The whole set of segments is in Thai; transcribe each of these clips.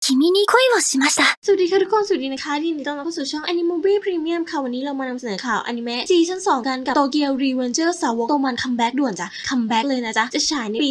君に恋をしました。 สวัสดีค่ะทุกคน สวัสดีนะคะยินดีต้อนรับเข้าสู่ช่อง Anime Movie Premium ค่ะ วันนี้เรามานำเสนอข่าวอนิเมะซีซั่น2กันกับโตเกียวรีเวนเจอร์สาวกโตมันคัมแบ็กด่วนจ้ะคัมแบ็กเลยนะจ๊ะ จะฉายในปี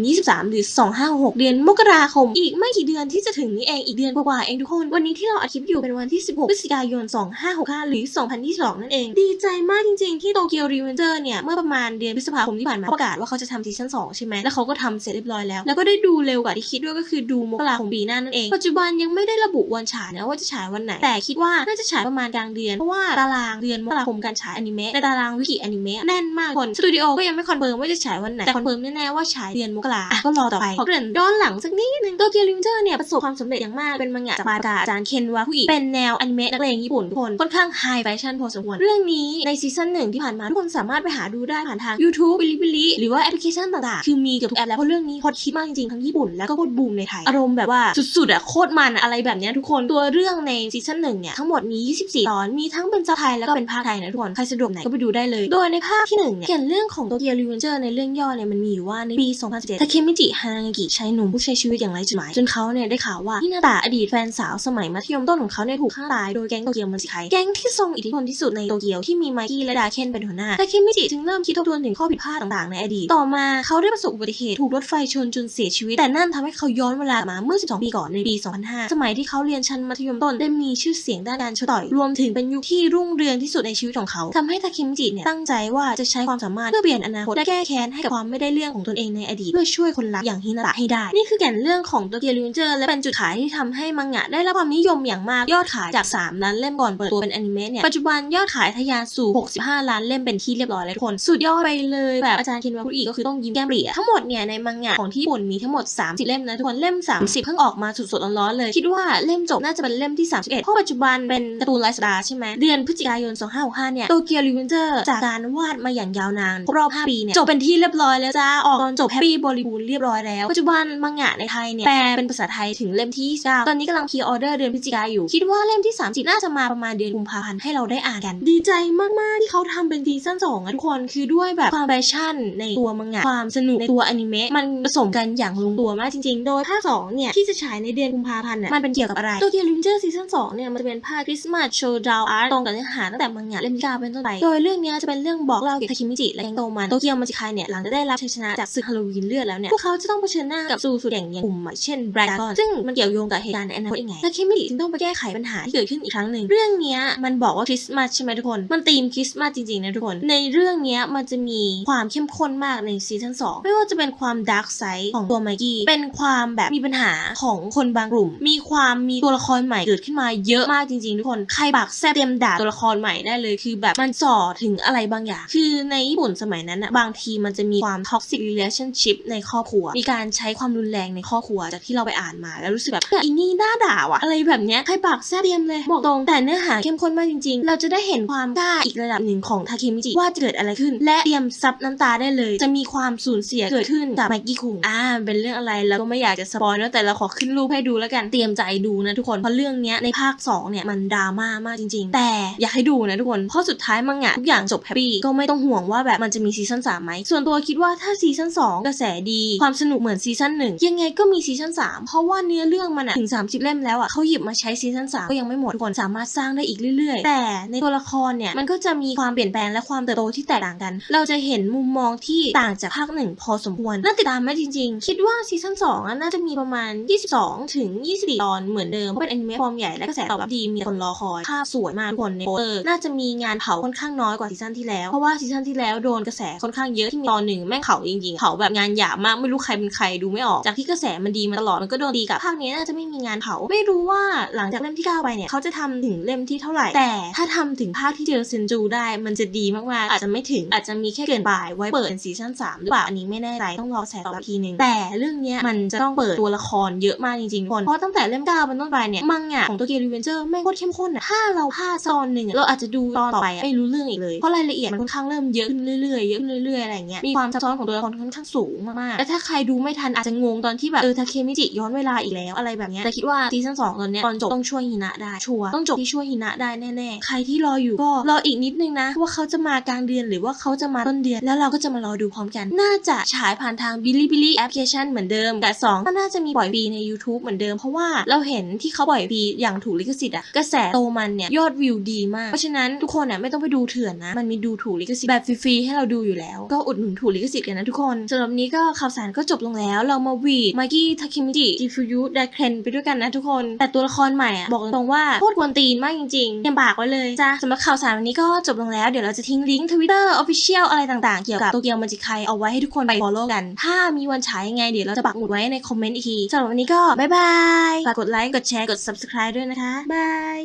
2023 หรือ 2566 เดือนมกราคม อีกไม่กี่เดือนที่จะถึงนี้เอง อีกเดือนกว่าๆเองทุกคน วันนี้ที่เราอัดคลิปอยู่เป็นวันที่ 16 พฤศจิกายน 2565 หรือ 2022 นั่นเอง ดีใจมากจริงๆ ที่โตเกียวรีเวนเจอร์เนี่ย เมื่อประมาณเดือนพฤษภาคมที่ผ่านมาประกาศว่าเขาจะทำซีซั่น2ใช่ไหมแล้วเขาก็ทำเสร็จเรียบร้อยแล้ว แล้วก็ได้ดูเร็วกว่าที่คิดด้วยก็คือดูมกราคมปีหน้านั่นเอง ปัจจุบันยังไม่ได้ระบุวันฉายนะว่าจะฉายวันไหน แต่คิดว่าน่าจะฉายประมาณกลางเดือน เพราะว่าตารางเดือนมกราคมการฉายอนิเมะในตารางวิกิอนิเมะแน่นมากคนสตูดิโอก็ยังไม่คอนเฟิร์มว่าจะฉายวันไหนแต่คอนเฟิร์มแน่ๆว่าฉายเดือนมกราก็รอต่อไปขอเกริ่นย้อนหลังสักนิดนึงโตเกียวลิมเจอร์เนี่ยประสบความสำเร็จอย่างมากเป็นมังงะจากปากาอาจารย์เคนวาคุอิเป็นแนวอนิเมะนักเลงญี่ปุ่นทุกคนค่อนข้างไฮแฟชั่นพอสมควรเรื่องนี้ในซีซั่นหนึ่งที่ผ่านมาทุกคนสามารถไปหาดูได้ผ่านทาง YouTube บิลิบิลิหรือว่าแอปพลิเคชันต่างๆคือมีเกับทุกแอปแล้วเพราะเรื่องนี้ฮอตฮิตมากจริงๆทั้งญี่ปุ่นแล้วก็โคตรบูมในไทยอารมณ์แบบว่าสุดๆอะโคตรมันอะไรแบบนี้ทุกคนตัวเรื่องในซีซั่นหนึ่งเนี่ยทั้งหมดมี 24 ตอนมีทั้งเป็นซับไทยแล้วก็เป็นภาคไทยนะทุกคนใครสะดวกไหนก็ไปดูได้เลย โดยในภาคที่หนึ่งเนี่ยเขียนเรื่องของโตเกียวรีเวนเจอร์ในเรื่องย่อเนี่ยมันมีอยู่ว่าในปี 2017ทาเคมิจิฮานางากิชายหนุ่มผู้ใช้ชีวิตอย่างไร้จุดหมายจนเขาเนี่ยได้ข่าวว่าฮินาตะอดีตแฟนสาวสมัยมัธยมต้นของเขาเนี่ยถูกฆ่าตายโดยแก๊งโตเกียวมันสิไคแก๊งที่ทรงอิทธิพลที่สุดในโตเกียวที่มีไมกี้และดาเคนเป็นหัวหน้าทาเคมิจิจึงเริ่มคิดทบทวนถึงข้อผิดพลาดต่างๆในอดีตต่อมาเขาได้ประสบอุบัติเหตุถูกรถไฟชนจนเสียชีวิตแต่นั่นทำให้เขาย้อนเวลามาเมื่อ 12 ปีก่อนในปี2005 สมัยที่เขาเรียนชั้นมัธยมต้นได้มีชื่อเสียงด้านการชกต่อย รวมถึงเป็นยุคที่รุ่งเรืองที่สุดในชีวิตของเขาทำให้ทาเคมิจิเนี่ยตั้งใจว่าจะใช้ความสามารถเพื่อเปลี่ยนอนาคตและแก้แค้นให้กับความไม่ได้เรื่องของตนเองในอดีตเพื่อช่วยคนรักอย่างฮินาตะให้ได้ นี่คือแก่นเรื่องของโตเกียวรีเวนเจอร์และเป็นจุดขายที่ทำให้มังงะได้รับความนิยมอย่างมากยอดขายจาก 3 ล้านเล่มก่อนเปิดตัวเป็นอนิเมะเนี่ยปัจจุบันยอดขายทะยานสู่ 65 ล้านเล่มเป็นที่เรียบร้อยแล้วทุกคน สุดยอดไปเลยแบบอาจารย์เคนวาคุอิก็คือต้องยิ้มแก้มปรีอะทั้งหมดเนี่ยในมังงะของที่ญี่ปุ่นมีทั้งหมด 30 เล่มนะทุกคนเล่ม 30 เพิ่งออกมาสดๆร้อนๆเลย คิดว่าเล่มจบน่าจะเป็นเล่มที่ 31เพราะปัจจุบันเป็นการ์ตูนรายสัปดาห์ใช่ไหมเดือนพฤศจิกายน 2565 เนี่ยโตเกียวรีเวนเจอร์จากการวาดมาอย่างยาวนานครบรอบ 5 ปีเนี่ยจบเป็นที่เรียบร้อยแล้วจ้าออกตอนจบแฮปปี้บริบูรณ์เรียบร้อยแล้ว ปัจจุบันมังงะในไทยเนี่ยแปลเป็นภาษาไทยถึงเล่มที่ 9 ตอนนี้กำลังพรีออเดอร์เดือนพฤศจิกายนอยู่ คิดว่าเล่มที่ 30 น่าจะมาประมาณเดือนกุมภาพันธ์ให้เราได้อ่านกัน ดีใจมากๆที่เขาทำเป็นซีซั่น2อะทุกคนคือด้วยแบบความแฟชั่นในตัวมังงะความสนุกในตัวอนิเมะมันผสมกันอย่างลงตัวมากจริง ๆ โดยภาค2เนี่ยที่จะฉายในเดือนกุมภาพันธ์เนี่ยมันเป็นเกี่ยวกับอะไรโตเกียวลินเจอร์ซีซั่น2เนี่ยมันจะเป็นภาคคริสต์มาสโชว์ดาวอาร์ตตรงกับเนื้อหาตั้งแต่มังงะเล่มที่เก้าเป็นต้นไปโดยเรื่องเนี้ยจะเป็นเรื่องบอกเล่าเกี่ยวกับทาคิมิจิและแก๊งโตมันโตเกียวมันจิคายเนี่ยหลังจากได้รับชัยชนะจากศึกฮาโลวีนเลือดแล้วเนี่ยพวกเขาจะต้องเผชิญหน้ากับสู่สุดแห่งอย่างกลุ่มใหม่เช่นแบรกอนซึ่งมันเกี่ยวโยงกับเหตุการณ์ในอนาคตยังไงทาคิมิจิจึงต้องไปแก้ไขปัญหาที่เกิดขึ้นอีกครั้งหนึ่งเรื่องเนี้ยมันบอกว่าคริสต์มาสใช่ไหมทุกคนมันธีมคริสต์มาสจริงๆนะทุกคน ในเรื่องเนี้ยมันจะมีความเข้มข้นมากในซีซั่น2ไม่ว่าจะเป็นความดาร์กไซด์ของตัวไมกี้เป็นความแบบมีปัญหาของคนบางกลุ่ม มีความมีตัวละครใหม่เกิดขึ้นมาเยอะมากจริงๆทุกคน ใครปากแซ่บเตรียมด่าตัวละครใหม่ได้เลย คือแบบมันส่อถึงอะไรบางอย่าง คือในญี่ปุ่นสมัยนั้นนะบางทีมันจะมีความ toxic relationship ในครอบครัว มีการใช้ความรุนแรงในครอบครัวจากที่เราไปอ่านมา แล้วรู้สึกแบบอีนี่น่าด่าว่ะอะไรแบบเนี้ยใครปากแซ่บเตรียมเลยบอกตรงแต่เนื้อหาเข้มข้นมากจริงๆ เราจะได้เห็นความกล้าอีกระดับหนึ่งของทาเคมิจิว่าจะเกิดอะไรขึ้น และเตรียมซับน้ำตาได้เลย จะมีความสูญเสียเกิดขึ้นกับไมกี้คุงอ่าเป็นเรื่องอะไรแล้วก็ไม่อยากจะสปอยนะแต่เราขอขึ้นรูปให้ดูแล้วกันเตรียมใจดูนะทุกคนเพราะเรื่องเนี้ยในภาค2เนี่ยมันดราม่ามากจริง ๆ แต่อยากให้ดูนะทุกคนเพราะสุดท้ายมังงะทุกอย่างจบแฮปปี้ก็ไม่ต้องห่วงว่าแบบมันจะมีซีซั่น3ไหมส่วนตัวคิดว่าถ้าซีซั่น2กระแสดีความสนุกเหมือนซีซั่น1ยังไงก็มีซีซั่น3เพราะว่าเนื้อเรื่องมันอะถึง 30 เล่มแล้วอะเขาหยิบมาใช้ซีซั่น3ก็ยังไม่หมดทุกคนสามารถสร้างได้อีกเรื่อย ๆ แต่ในตัวละครเนี่ยมันก็จะมีความเปลี่ยนแปลงและความเติบโตที่แตกต่างกัน เราจะเห็นมุมมองที่ต่างจากภาคหนึ่งพอสมควรน่าติดตามไหมจริง ๆ คิดว่าซีซั่น2อะน่าจะมีประมาณ 22ถึง 24 ตอนเหมือนเดิมเพราะเป็นอนิเมะฟอร์มใหญ่และกระแสตอบรับดีมีคนรอคอยภาพสวยมากทุกคนในโปสเตอร์น่าจะมีงานเผาค่อนข้างน้อยกว่าซีซั่นที่แล้วเพราะว่าซีซั่นที่แล้วโดนกระแสค่อนข้างเยอะที่มีตอนหนึ่งแม่งเผาจริงๆเผาแบบงานหยาบมากไม่รู้ใครเป็นใครดูไม่ออกจากที่กระแสมันดีมาตลอดมันก็โดนดีกับภาคนี้น่าจะไม่มีงานเผาไม่รู้ว่าหลังจากเล่มที่9ไปเนี่ยเขาจะทำถึงเล่มที่เท่าไหร่ แต่ถ้าทำถึงภาคที่เจอเซนจูได้มันจะดีมากๆอาจจะไม่ถึงอาจจะมีแค่เกินปลายไว้เปิดเป็นซีซั่น3หรือเปล่าอันนี้ไม่แน่ใจต้องรอแสตอบรับทีนึงแต่เรื่องนี้มันจะต้องเปิดตัวละครเยอะมากจริงๆทุกคนเพราะตั้งแต่เล่ม9เป็นต้นไปเนี่ยมังงะของตัวเกมรีเวนเจอร์แม่งโคตรเข้มข้นอะถ้าเราพลาดตอนหนึ่งอะเราอาจจะดูตอนต่อไปอะไม่รู้เรื่องอีกเลยเพราะรายละเอียดมันค่อนข้างเริ่มเยอะขึ้นเรื่อยๆเยอะขึ้นเรื่อยๆอะไรเงี้ยมีความซับซ้อนของตัวละครค่อนข้างสูงมากๆและถ้าใครดูไม่ทันอาจจะงงตอนที่แบบเออทาเคมิจิย้อนเวลาอีกแล้วอะไรแบบเนี้ยแต่คิดว่าซีซั่น2ตอนเนี้ยตอนจบต้องช่วยฮินะได้ชัวร์ต้องจบที่ช่วยฮินะได้แน่ๆใครที่รออยู่ก็รออีกนิดนึงนะว่าเขาจะมากลางเดือนหรือว่าเขาจะมาต้นเดือนแล้วเราก็จะมารอดูพร้อมกัน น่าจะฉายผ่านทางบิลิบิลิแอปพลิเคชันเหมือนเดิมแต่2ก็น่าจะมีปล่อยฟรีใน YouTube มือนเดิม เพราะว่าเราเห็นที่เขาปล่อยพีอย่างถูกลิขสิทธิ์อะกระแสโตมันเนี่ยยอดวิวดีมาก เพราะฉะนั้นทุกคนเนี่ยไม่ต้องไปดูเถื่อนนะ มันมีดูถูกลิขสิทธิ์แบบฟรีๆให้เราดูอยู่แล้ว ก็อุดหนุนถูกลิขสิทธิ์กันนะทุกคนสำหรับนี้ก็ข่าวสารก็จบลงแล้ว เรามาวีดมากี้ทาคิมิจิจิฟูยุไดเคนไปด้วยกันนะทุกคน แต่ตัวละครใหม่อะบอกตรงว่าโคตรกวนตีนมากจริงๆเตรียมปากไว้เลยจ้าสำหรับข่าวสารวันนี้ก็จบลงแล้วเดี๋ยวเราจะทิ้งลิงก์ทวิตเตอร์ออฟฟิเชียลอะไรต่างๆ เกี่ยวกับโตเกียวมันจิไคเอาไว้ให้ทุกคนไป follow กัน ถ้ามีวันฉายยังไงเดี๋ยวเราจะปักหมุดไว้ในคอมเมนต์อีกทีสำหรับวันนี้ก็บ๊ายบาย ฝากกดไลค์ กดแชร์ กด subscribe ด้วยนะคะ บาย